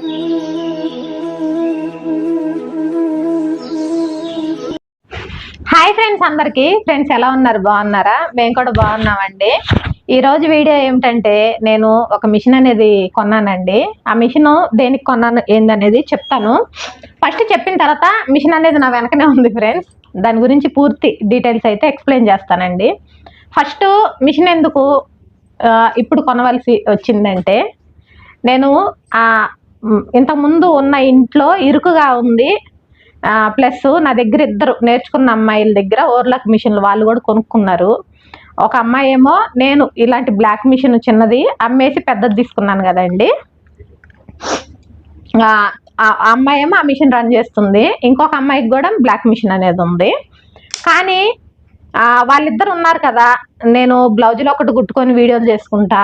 Hi friends అందరికి. Friends ఎలా ఉన్నారు? బాగున్నారా? మేము కూడా బాగున్నామండి. ఈ రోజు వీడియో ఏమిటంటే నేను ఒక మిషన్ అనేది కొన్నానండి. ఆ మిషన్ దేనికి కొన్నాను ఏందనేది చెప్తాను. ఫస్ట్ చెప్పిన తర్వాత మిషన్ అనేది నా వెనకనే ఉంది ఫ్రెండ్స్. దాని గురించి పూర్తి డీటెయిల్స్ అయితే ఎక్స్ప్లెయిన్ చేస్తానండి. ఫస్ట్ మిషన్ ఎందుకు ఇప్పుడు కొనవలసి వచ్చిందంటే నేను ఇంతకుముందు ఉన్న ఇంట్లో ఇరుకుగా ఉంది. ప్లస్ నా దగ్గర ఇద్దరు నేర్చుకున్న అమ్మాయిల దగ్గర ఓర్లక్ మిషన్లు వాళ్ళు కూడా కొనుక్కున్నారు. ఒక అమ్మాయి ఏమో నేను ఇలాంటి బ్లాక్ మిషన్ చిన్నది అమ్మేసి పెద్దది తీసుకున్నాను కదండి. ఆ అమ్మాయి ఏమో ఆ మిషన్ రన్ చేస్తుంది. ఇంకొక అమ్మాయికి కూడా బ్లాక్ మిషన్ అనేది ఉంది. కానీ వాళ్ళిద్దరు ఉన్నారు కదా నేను బ్లౌజులు ఒకటి కుట్టుకొని వీడియోలు చేసుకుంటా.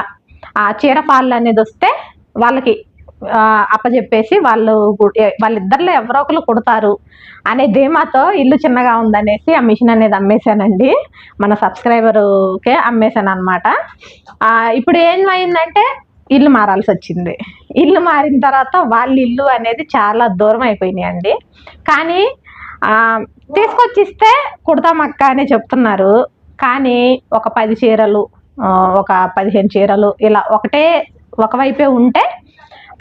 ఆ చీర ఫాల్ అనేది వస్తే వాళ్ళకి అప్పచెప్పేసి వాళ్ళు వాళ్ళిద్దరిలో ఎవరో ఒకరు కుడతారు. అనే ధీమాతో ఇల్లు చిన్నగా ఉందనేసి ఆ మిషన్ అనేది అమ్మేశానండి. మన సబ్స్క్రైబరుకే అమ్మేశాను అనమాట ఇప్పుడు ఏమైందంటే ఇల్లు మారాల్సి వచ్చింది. ఇల్లు మారిన తర్వాత వాళ్ళ ఇల్లు అనేది చాలా దూరం అయిపోయినాయండి కానీ తీసుకొచ్చిస్తే తీసుకొచ్చి ఇస్తే అని చెప్తున్నారు. కానీ ఒక పది చీరలు ఒక పదిహేను చీరలు ఇలా ఒకటే ఒకవైపే ఉంటే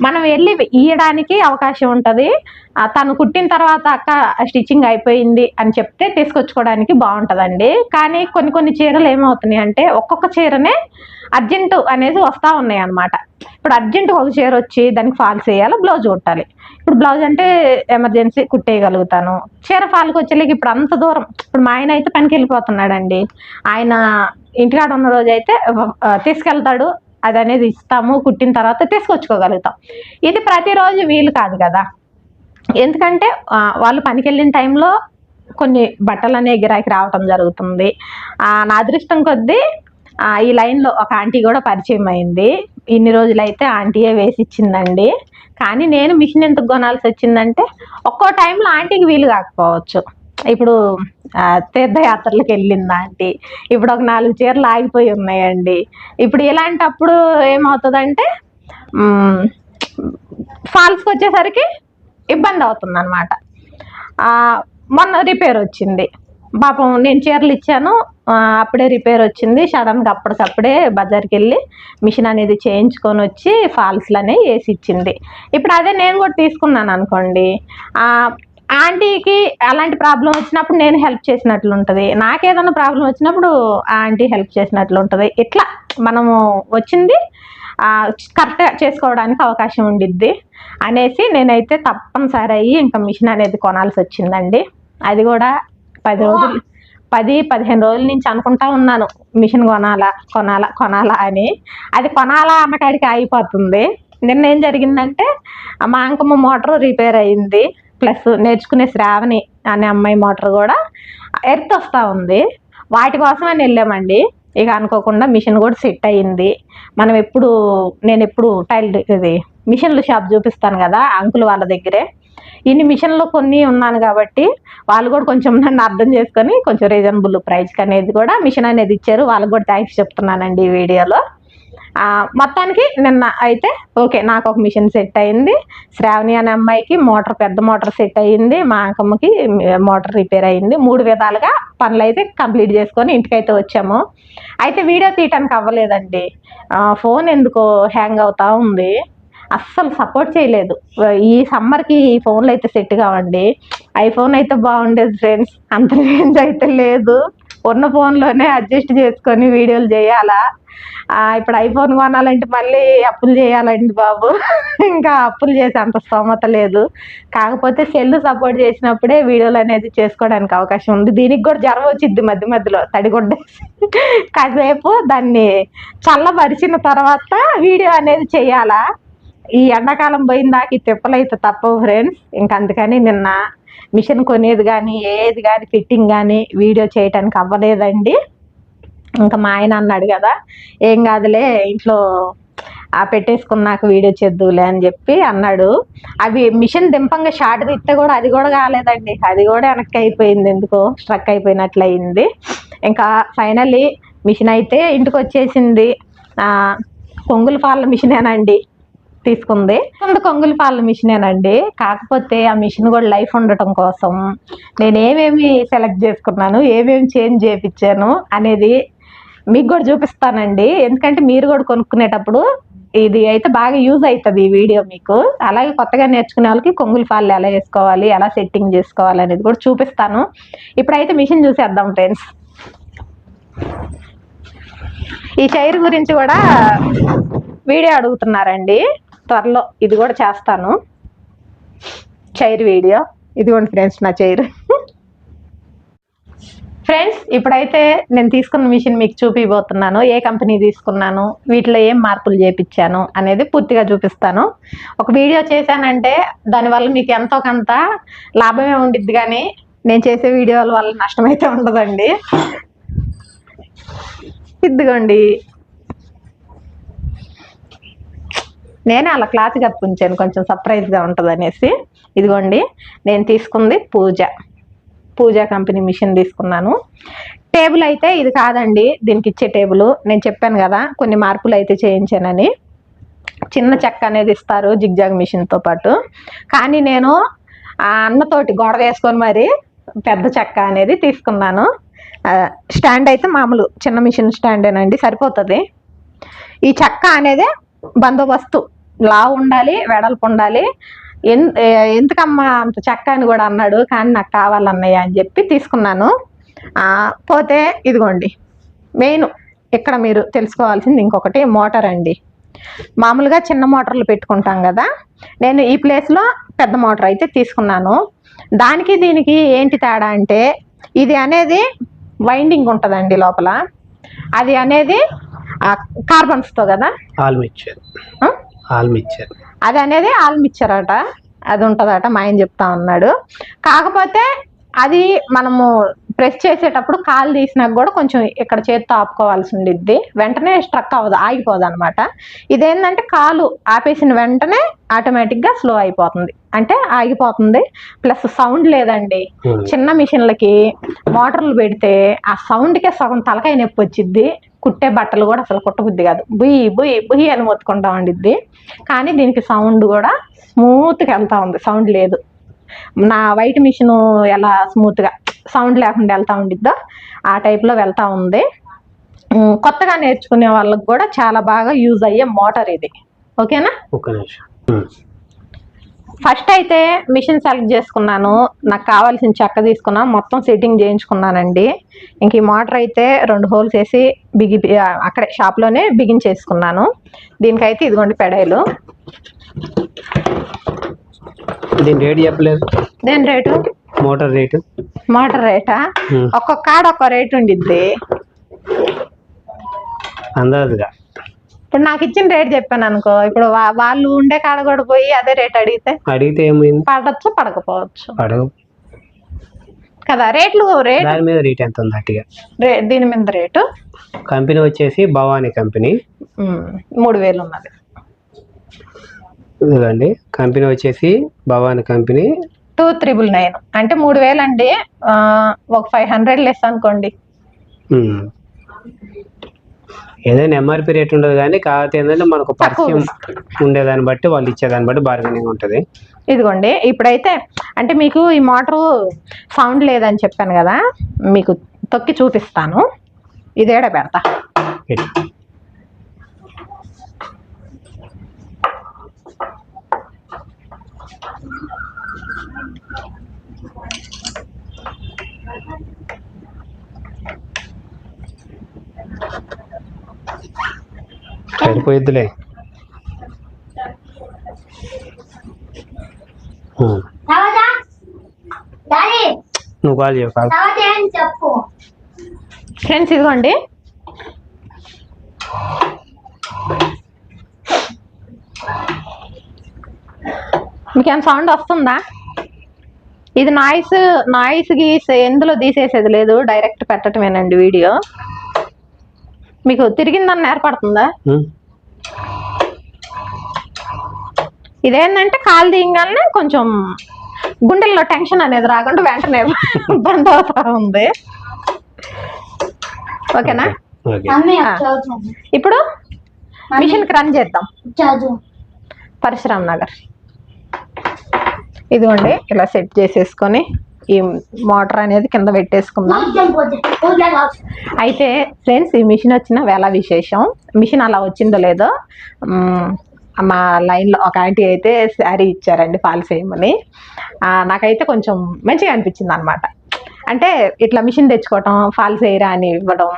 మనం వెళ్ళి ఇయ్యడానికి అవకాశం ఉంటుంది. తను కుట్టిన తర్వాత అక్క స్టిచ్చింగ్ అయిపోయింది అని చెప్తే తీసుకొచ్చుకోవడానికి బాగుంటుందండి. కానీ కొన్ని కొన్ని చీరలు ఏమవుతున్నాయి అంటే ఒక్కొక్క చీరనే అర్జెంటు అనేది వస్తూ ఉన్నాయి అన్నమాట. ఇప్పుడు అర్జెంట్ ఒక చీర వచ్చి దానికి ఫాల్స్ వేయాలి బ్లౌజ్ కుట్టాలి. ఇప్పుడు బ్లౌజ్ అంటే ఎమర్జెన్సీ కుట్టేయగలుగుతాను. చీర ఫాల్కి వచ్చేలేక ఇప్పుడు అంత దూరం ఇప్పుడు మా ఆయన అయితే పనికి వెళ్ళిపోతున్నాడండి. ఆయన ఇంటికాడ ఉన్న రోజు అయితే తీసుకెళ్తాడు. అది అనేది ఇస్తాము కుట్టిన తర్వాత తీసుకొచ్చుకోగలుగుతాం. ఇది ప్రతిరోజు వీలు కాదు కదా. ఎందుకంటే వాళ్ళు పనికి వెళ్ళిన టైంలో కొన్ని బట్టలు అనే గిరాకీ రావటం జరుగుతుంది. నా అదృష్టం కొద్దీ ఈ లైన్లో ఒక ఆంటీ కూడా పరిచయం అయింది. ఇన్ని రోజులైతే ఆంటీయే వేసి ఇచ్చిందండి. కానీ నేను మిషన్ ఎందుకు కొనాల్సి వచ్చిందంటే ఒక్కో టైంలో ఆంటీకి వీలు కాకపోవచ్చు. ఇప్పుడు తీర్థయాత్రలకు వెళ్ళింది ఇప్పుడు ఒక నాలుగు చీరలు ఆగిపోయి ఉన్నాయండి. ఇప్పుడు ఇలాంటప్పుడు ఏమవుతుందంటే ఫాల్స్కి వచ్చేసరికి ఇబ్బంది అవుతుంది అనమాట మొన్న రిపేర్ వచ్చింది. పాపం నేను చీరలు ఇచ్చాను. అప్పుడే రిపేర్ వచ్చింది. సడన్గా అప్పటికప్పుడే బజార్కి వెళ్ళి మిషన్ అనేది చేయించుకొని వచ్చి ఫాల్స్లోనే వేసి ఇచ్చింది. ఇప్పుడు అదే నేను కూడా తీసుకున్నాను అనుకోండి. ఆంటీకి అలాంటి ప్రాబ్లం వచ్చినప్పుడు నేను హెల్ప్ చేసినట్లు ఉంటుంది నాకేదైనా ప్రాబ్లం వచ్చినప్పుడు ఆ ఆంటీ హెల్ప్ చేసినట్లు ఉంటుంది ఇట్లా మనము వచ్చింది. కరెక్ట్గా చేసుకోవడానికి అవకాశం ఉండిద్ది అనేసి నేనైతే తప్పనిసరి అయ్యి ఇంకా మిషన్ అనేది కొనాల్సి వచ్చిందండి. అది కూడా పది రోజులు పది పదిహేను రోజుల నుంచి అనుకుంటా ఉన్నాను మిషన్ కొనాలా కొనాలా కొనాలా అని. అది కొనాలా అన్నకాడికి అయిపోతుంది నిన్న ఏం జరిగిందంటే మా అంకమ్మ మోటార్ రిపేర్ అయింది. ప్లస్ నేర్చుకునే శ్రావణి అనే అమ్మాయి మోటార్ కూడా ఎర్త్ వస్తూ ఉంది. వాటి కోసమని వెళ్ళామండి. ఇక అనుకోకుండా మిషన్ కూడా సెట్ అయ్యింది. మనం ఎప్పుడు నేను ఎప్పుడు టైల్ ఇది మిషన్లు షాప్ చూపిస్తాను కదా అంకుల్ వాళ్ళ దగ్గరే. ఇన్ని మిషన్లు కొన్ని ఉన్నాను కాబట్టి వాళ్ళు కూడా కొంచెం నన్ను అర్థం చేసుకొని కొంచెం రీజనబుల్ ప్రైస్కి అనేది కూడా మిషన్ అనేది ఇచ్చారు. వాళ్ళకి కూడా థ్యాంక్స్ చెప్తున్నానండి ఈ వీడియోలో. మొత్తానికి నిన్న అయితే ఓకే నాకు ఒక మిషన్ సెట్ అయింది. శ్రావణి అనే అమ్మాయికి మోటార్ పెద్ద మోటార్ సెట్ అయ్యింది మా అంకమ్మకి మోటార్ రిపేర్ అయింది. మూడు విధాలుగా పనులు అయితే కంప్లీట్ చేసుకొని ఇంటికైతే వచ్చాము. అయితే వీడియో తీయటానికి అవ్వలేదండి. ఫోన్ ఎందుకో హ్యాంగ్ అవుతా ఉంది. అస్సలు సపోర్ట్ చేయలేదు. ఈ సమ్మర్కి ఈ ఫోన్లు అయితే సెట్ కావండి. ఐఫోన్ అయితే బాగుండేది ఫ్రెండ్స్. అంత రేంజ్ అయితే లేదు. ఉన్న ఫోన్లోనే అడ్జస్ట్ చేసుకొని వీడియోలు చేయాలా? ఇప్పుడు ఐఫోన్ కొనాలంటే మళ్ళీ అప్పులు చేయాలండి బాబు. ఇంకా అప్పులు చేసే అంత స్తోమత లేదు. కాకపోతే సెల్ సపోర్ట్ చేసినప్పుడే వీడియోలు అనేది చేసుకోవడానికి అవకాశం ఉంది. దీనికి కూడా జ్వరం వచ్చింది మధ్య మధ్యలో తడిగొడ్డేసి కాసేపు దాన్ని చల్లబరిచిన తర్వాత వీడియో అనేది చేయాలా? ఈ ఎండాకాలం పోయిన ఈ తిప్పలు అయితే తప్పవు ఫ్రెండ్స్. ఇంకా అందుకని నిన్న మిషన్ కొనేది కానీ ఏది కానీ ఫిట్టింగ్ కానీ వీడియో చేయటానికి అవ్వలేదండి. ఇంకా మా ఆయన అన్నాడు కదా ఏం కాదులే ఇంట్లో ఆ పెట్టేసుకున్నాక వీడియో చేద్దులే అని చెప్పి అన్నాడు. అవి మిషన్ దింపంగా షార్ట్ తిస్తే కూడా అది కూడా కాలేదండి. అది కూడా వెనక్కి అయిపోయింది ఎందుకో స్ట్రక్ అయిపోయినట్లు అయింది ఇంకా ఫైనలీ మిషన్ అయితే ఇంటికి వచ్చేసింది ఆ, కొంగుల పాల మిషనేనండి. తీసుకుంది. కొంత కొంగులు పాల మిషనేనండి. కాకపోతే ఆ మిషన్ కూడా లైఫ్ ఉండటం కోసం. నేను ఏమేమి సెలెక్ట్ చేసుకున్నాను ఏమేమి చేంజ్ చేయించాను అనేది మీకు కూడా చూపిస్తానండి. ఎందుకంటే మీరు కూడా కొనుక్కునేటప్పుడు ఇది అయితే బాగా యూజ్ అవుతుంది ఈ వీడియో మీకు. అలాగే కొత్తగా నేర్చుకునే వాళ్ళకి కొంగులు పాలు ఎలా వేసుకోవాలి ఎలా సెట్టింగ్ చేసుకోవాలి అనేది కూడా చూపిస్తాను. ఇప్పుడైతే మిషన్ చూసేద్దాం ఫ్రెండ్స్. ఈ చైర్ గురించి కూడా వీడియో అడుగుతున్నారండి. త్వరలో ఇది కూడా చేస్తాను. Chair video. ఇదిగోండి ఫ్రెండ్స్ నా చైర్. ఫ్రెండ్స్ ఇప్పుడైతే నేను తీసుకున్న మిషన్ మీకు చూపిపోతున్నాను ఏ కంపెనీ తీసుకున్నాను వీటిలో ఏం మార్పులు చేపించాను అనేది పూర్తిగా చూపిస్తాను. ఒక వీడియో చేశానంటే దానివల్ల మీకు ఎంతో కొంత లాభమే ఉండిద్ది కానీ నేను చేసే వీడియోల వల్ల నష్టమైతే ఉండదండి. ఇదిగోండి. నేనే అలా క్లాత్ కప్పించాను కొంచెం సర్ప్రైజ్గా ఉంటుంది అనేసి ఇదిగోండి నేను తీసుకుంది పూజ. పూజ కంపెనీ మిషన్ తీసుకున్నాను. టేబుల్ అయితే ఇది కాదండి దీనికి ఇచ్చే టేబుల్ నేను చెప్పాను కదా కొన్ని మార్పులు అయితే చేయించానని. చిన్న చెక్క అనేది ఇస్తారు జిగ్జాగ్ మిషన్తో పాటు. కానీ నేను ఆ అన్నతోటి గొడవ వేసుకొని మరి పెద్ద చెక్క అనేది తీసుకున్నాను. స్టాండ్ అయితే మామూలు చిన్న మిషన్ స్టాండేనండి సరిపోతుంది. ఈ చెక్క అనేది బందోబస్తు లావు ఉండాలి వెడల్పు ఉండాలి. ఎందుకమ్మా అంత చెక్క అని కూడా అన్నాడు కానీ నాకు కావాలన్నయ్య అని చెప్పి తీసుకున్నాను. ఆ, పోతే ఇదిగోండి మెయిన్ ఇక్కడ మీరు తెలుసుకోవాల్సింది ఇంకొకటి మోటార్ అండి. మామూలుగా చిన్న మోటార్లు పెట్టుకుంటాం కదా నేను ఈ ప్లేస్లో పెద్ద మోటార్ అయితే తీసుకున్నాను. దానికి దీనికి ఏంటి తేడా అంటే ఇది అనేది వైండింగ్ ఉంటుందండి లోపల. అది అనేది కార్బన్స్తో కదా? మిక్చర్ ఆ? ఆల్ మిక్చర్ అది అనేది ఆల్మిచ్చరట. అది ఉంటుందట మా ఆయన చెప్తా ఉన్నాడు. కాకపోతే అది మనము ప్రెస్ చేసేటప్పుడు కాలు తీసినాక కూడా కొంచెం ఇక్కడ చేతితో ఆపుకోవాల్సి ఉండిద్ది వెంటనే స్ట్రక్ అవ్వదు ఆగిపోదు అనమాట ఇదేంటంటే కాలు ఆపేసిన వెంటనే ఆటోమేటిక్గా స్లో అయిపోతుంది. అంటే ఆగిపోతుంది ప్లస్ సౌండ్ లేదండి. చిన్న మిషన్లకి మోటార్లు పెడితే ఆ సౌండ్కే సగం తలకాయ నొప్పి వచ్చిద్ది. కుట్టే బట్టలు కూడా అసలు కుట్టబుద్ది కాదు. బుయ్యి బుయ్యి బుయ్యి అని మొత్తుకుంటా ఉండిద్ది. కానీ దీనికి సౌండ్ కూడా స్మూత్గా వెళ్తూ ఉంది. సౌండ్ లేదు. నా వైట్ మిషన్ ఎలా స్మూత్గా సౌండ్ లేకుండా వెళ్తూ ఉండిద్దో ఆ టైప్లో వెళ్తూ ఉంది. కొత్తగా నేర్చుకునే వాళ్ళకి కూడా చాలా బాగా యూజ్ అయ్యే మోటార్ ఇది. ఓకేనా ఫస్ట్ అయితే మిషన్ సెలెక్ట్ చేసుకున్నాను. నాకు కావాల్సిన చెక్క తీసుకున్నాను మొత్తం సెట్టింగ్ చేయించుకున్నానండి. ఇంక ఈ మోటార్ అయితే రెండు హోల్స్ వేసి బిగి అక్కడే షాప్లోనే బిగించేసుకున్నాను దీనికైతే ఇదిగోండి పెడాయిలు దీని రేట్ చెప్పలేదు. దేని రేటు? Motor rate. మోటార్ రేటా. ఒక్కొక్క కాడ ఒక్క రేట్ ఉండిద్ది. అందాజుగా. ఇప్పుడు నాకు ఇచ్చిన రేట్ చెప్పాను అనుకో ఇప్పుడు వాళ్ళు ఉండే కాడ కూడా పోయి అదే రేట్ అడిగితే అడిగితే ఏమైంది? పడచ్చు పడకపోవచ్చు. అడుగు కదా రేట్లు రేట్ దాని మీద రేట్ ఎంత ఉంది అట్టిగా? దీని మీద రేటు కంపెనీ వచ్చేసి భవానీ కంపెనీ. మూడు వేలు ఉన్నది. ఇదిగోండి కంపెనీ వచ్చేసి Bhavani company. Two triple nine. అంటే మూడు వేలు అండి ఒక ఫైవ్ హండ్రెడ్ లెస్ అనుకోండి. ఏదైనా ఎంఆర్పి రేట్ ఉండదు కానీ కాకపోతే ఏంటంటే మనకు పరిచయం ఉండేదాన్ని బట్టి వాళ్ళు ఇచ్చేదాన్ని బట్టి బార్గెనింగ్ ఉంటుంది. ఇదిగోండి ఇప్పుడైతే అంటే మీకు ఈ మోటారు సౌండ్ లేదని చెప్పాను కదా మీకు తొక్కి చూపిస్తాను. ఇదేడ పెడతా? పెట్టు. సరిపోయిద్దిలే. నువ్వు కాల్ చేయవు కాల్. ఫ్రెండ్స్ ఇదిగోండి. మీకు ఏం సౌండ్ వస్తుందా? ఇది నాయిస్ నాయిస్ గీస్ ఎందులో తీసేసేది లేదు డైరెక్ట్ పెట్టడమేనండి వీడియో. మీకు తిరిగిందని ఏర్పడుతుందా. ఇదేంటంటే కాలు తీయగానే కొంచెం గుండెల్లో టెన్షన్ అనేది రాకుండా వెంటనే బంద్ అవుతా ఉంది. ఓకేనా? ఇప్పుడు మిషన్కి రన్ చేద్దాం. పరశురామ్ నగర్. ఇదిగోండి ఇలా సెట్ చేసేసుకొని ఈ మోటార్ అనేది కింద పెట్టేసుకుందాం. అయితే ఫ్రెండ్స్ ఈ మిషన్ వచ్చిన వేళ విశేషం. మిషన్ అలా వచ్చిందో లేదో మ్, లైన్లో ఒక ఆంటీ అయితే శారీ ఇచ్చారండి ఫాల్స్ వేయమని నాకైతే కొంచెం మంచిగా అనిపించింది అనమాట అంటే ఇట్లా మిషన్ తెచ్చుకోవటం ఫాల్స్ వేయరా అని ఇవ్వడం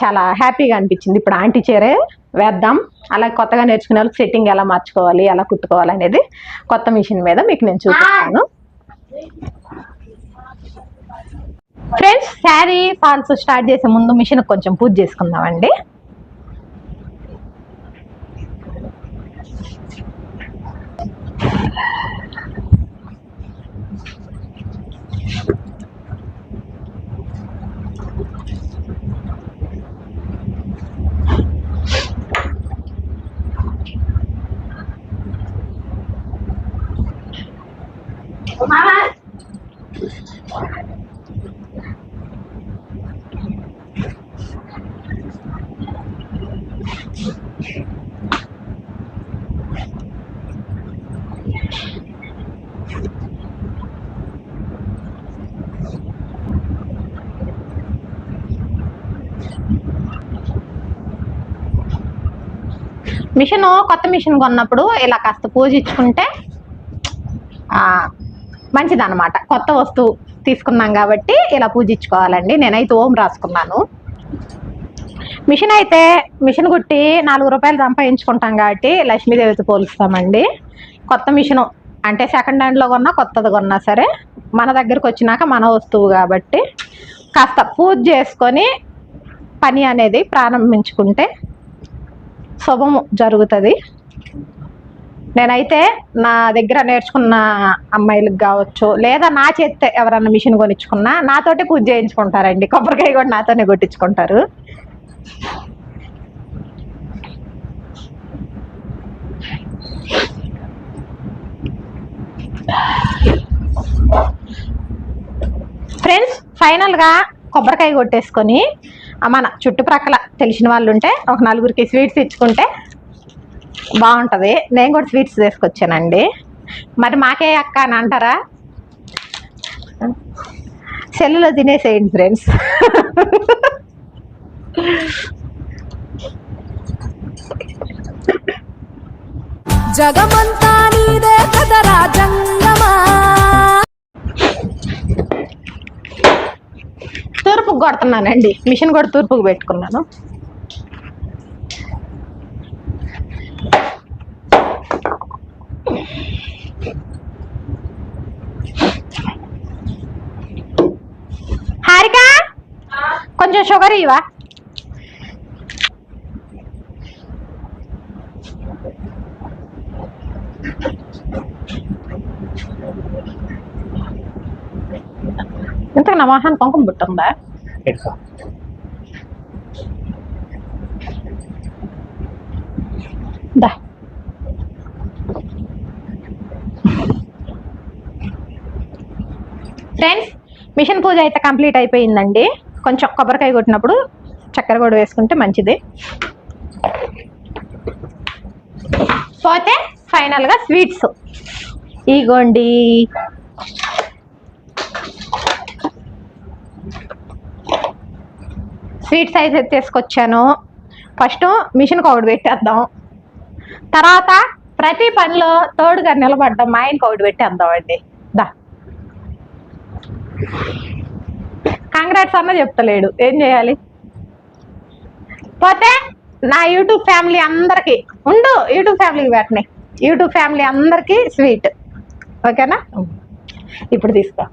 చాలా హ్యాపీగా అనిపించింది. ఇప్పుడు ఆంటీ చీరే వేద్దాం. అలా కొత్తగా నేర్చుకునే వాళ్ళకి సెట్టింగ్ ఎలా మార్చుకోవాలి ఎలా కుట్టుకోవాలి అనేది కొత్త మిషన్ మీద మీకు నేను చూపిస్తాను. ఫ్రెండ్స్ శారీ ఫాల్స్ స్టార్ట్ చేసే ముందు మిషన్ కొంచెం పూజ చేసుకుందామండి. మిషన్ కొత్త మిషన్ కొన్నప్పుడు ఇలా కాస్త పూజ ఇచ్చుకుంటే కొత్త వస్తువు తీసుకున్నాం కాబట్టి ఇలా పూజించుకోవాలండి. నేనైతే ఓం రాసుకున్నాను. మిషన్ అయితే మిషన్ కుట్టి నాలుగు రూపాయలు సంపాదించుకుంటాం కాబట్టి లక్ష్మీదేవితో పోలుస్తామండి. కొత్త మిషను అంటే సెకండ్ హ్యాండ్లో కొన్నా కొత్తది కొన్నా సరే మన దగ్గరకు వచ్చినాక మన వస్తువు కాబట్టి కాస్త పూజ చేసుకొని పని అనేది ప్రారంభించుకుంటే శుభం జరుగుతుంది. నేనైతే నా దగ్గర నేర్చుకున్న అమ్మాయిలకు కావచ్చు లేదా నా చేస్తే ఎవరన్నా మిషన్ కొనిచ్చుకున్నా నాతోటే పూజ చేయించుకుంటారండి. కొబ్బరికాయ కూడా నాతోనే కొట్టించుకుంటారు. ఫ్రెండ్స్ ఫైనల్గా కొబ్బరికాయ కొట్టేసుకొని మన చుట్టుప్రక్కల తెలిసిన వాళ్ళు ఉంటే ఒక నలుగురికి స్వీట్స్ ఇచ్చుకుంటే బాగుంటుంది. నేను కూడా స్వీట్స్ తీసుకొచ్చానండి. మరి మాకే అక్క అని అంటారా? సెల్లులో తినేసేయండి ఫ్రెండ్స్. జగమంతా నీదే కదరా జంగమా తూర్పుకు కొడుతున్నానండి. మిషన్ కూడా తూర్పుకు పెట్టుకున్నాను. హారిక! కొంచెం షుగర్ ఇవా ఇంతకు నా మొహాన్ని కుంకుమ పుట్టుందా పెట్టుకో దా ఫ్రెండ్స్ మిషన్ పూజ అయితే కంప్లీట్ అయిపోయిందండి. కొంచెం కొబ్బరికాయ కొట్టినప్పుడు చక్కెర కూడా వేసుకుంటే మంచిది. పోతే ఫైనల్గా స్వీట్స్ ఇగోండి. స్వీట్ సైజ్ తీసుకొచ్చాను. ఫస్ట్ మిషన్కి ఒకటి పెట్టేద్దాం. తర్వాత ప్రతి పనిలో తోడుగా నిలబడ్డాం మా ఆయనకి ఒకటి పెట్టేద్దాం అండి. దా. కంగ్రాట్స్ అన్న చెప్తలేడు. ఏం చేయాలి? పోతే నా యూట్యూబ్ ఫ్యామిలీ అందరికీ ఉండు యూట్యూబ్ ఫ్యామిలీకి పెట్టినాయి యూట్యూబ్ ఫ్యామిలీ అందరికీ స్వీట్. ఓకేనా? ఇప్పుడు తీసుకో.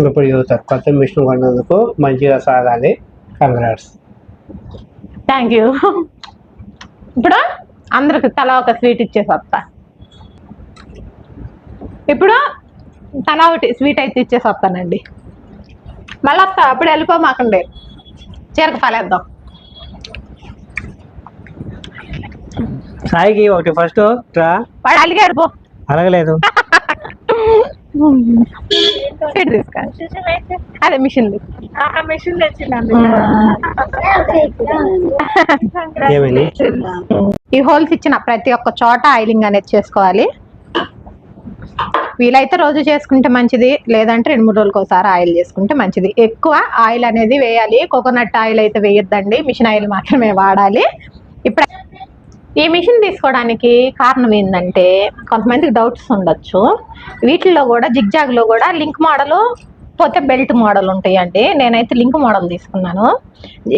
ఇప్పుడు చదువుతారు కొత్త మిషన్ కొన్నందుకు మంచిగా సాగాలి. కంగ్రాట్స్. థ్యాంక్ యూ ఇప్పుడు అందరికి తలా ఒక స్వీట్ ఇచ్చేసి వస్తా ఇప్పుడు తలా ఒకటి స్వీట్ అయితే ఇచ్చేసి వస్తానండి మళ్ళీ వస్తా అప్పుడు వెళ్ళిపోమాకండి చీరకు పాలేద్దాం. సాయికి ఒకటి ఫస్ట్ రా. వాడు అలిగాడు పో. అలగలేదు. తీసుకోండి అదే మిషన్ మిషన్ ఈ హోల్స్ ఇచ్చిన ప్రతి ఒక్క చోట ఆయిలింగ్ అనేది చేసుకోవాలి. వీలైతే రోజు చేసుకుంటే మంచిది లేదంటే రెండు మూడు రోజులకు ఒకసారి ఆయిల్ చేసుకుంటే మంచిది. ఎక్కువ ఆయిల్ అనేది వేయాలి. కోకోనట్ ఆయిల్ అయితే వేయొద్దండి. మిషన్ ఆయిల్ మాత్రమే వాడాలి. ఇప్పుడు ఈ మిషన్ తీసుకోవడానికి కారణం ఏంటంటే కొంతమందికి డౌట్స్ ఉండొచ్చు. వీటిల్లో కూడా జిగ్జాగ్లో కూడా లింక్ మోడల్ పోతే బెల్ట్ మోడల్ ఉంటాయండి. నేనైతే లింక్ మోడల్ తీసుకున్నాను.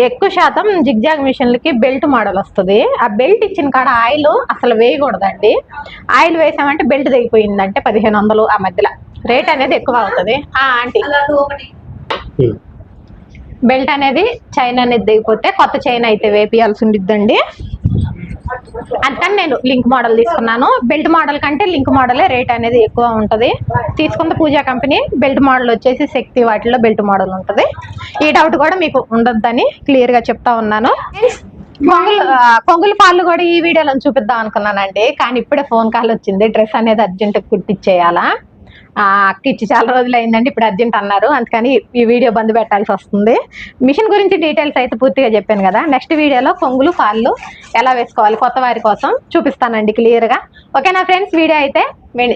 ఎక్కువ శాతం జిగ్జాగ్ మిషన్లకి బెల్ట్ మోడల్ వస్తుంది. ఆ బెల్ట్ ఇచ్చిన కాడ ఆయిల్ అసలు వేయకూడదండి. ఆయిల్ వేసామంటే బెల్ట్ తెగిపోయిందంటే పదిహేను వందలు ఆ మధ్యలో. రేట్ అనేది ఎక్కువ అవుతుంది. ఆ ఆంటీ. బెల్ట్ అనేది చైన్ అనేది దిగిపోతే కొత్త చైన్ అయితే వేపియాల్సి ఉండిద్దండి. అందుకని నేను లింక్ మోడల్ తీసుకున్నాను. బెల్ట్ మోడల్ కంటే లింక్ మోడలే రేట్ అనేది ఎక్కువ ఉంటుంది. తీసుకున్న పూజా కంపెనీ. బెల్ట్ మోడల్ వచ్చేసి శక్తి వాటిలో బెల్ట్ మోడల్ ఉంటుంది. ఈ డౌట్ కూడా మీకు ఉండొద్దని క్లియర్గా చెప్తా ఉన్నాను. కొంగులు కొంగులు పాలు కూడా ఈ వీడియోలో చూపిద్దాం అనుకున్నానండి. కానీ ఇప్పుడే ఫోన్ కాల్ వచ్చింది. డ్రెస్ అనేది అర్జెంట్ కుట్టించేయాలా అక్క ఇచ్చి చాలా రోజులు అయిందండి ఇప్పుడు అర్జెంట్ అన్నారు. అందుకని ఈ వీడియో బంద్ పెట్టాల్సి వస్తుంది. మిషన్ గురించి డీటెయిల్స్ అయితే పూర్తిగా చెప్పాను కదా. నెక్స్ట్ వీడియోలో కొంగులు పాళ్ళు ఎలా వేసుకోవాలి కొత్త వారి కోసం చూపిస్తానండి క్లియర్గా. ఓకేనా ఫ్రెండ్స్? వీడియో అయితే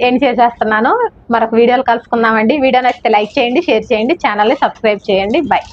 ఎండ్ చేసేస్తున్నాను. మరొక వీడియోలు కలుసుకుందామండి. వీడియో నచ్చితే లైక్ చేయండి షేర్ చేయండి ఛానల్ని సబ్స్క్రైబ్ చేయండి. బాయ్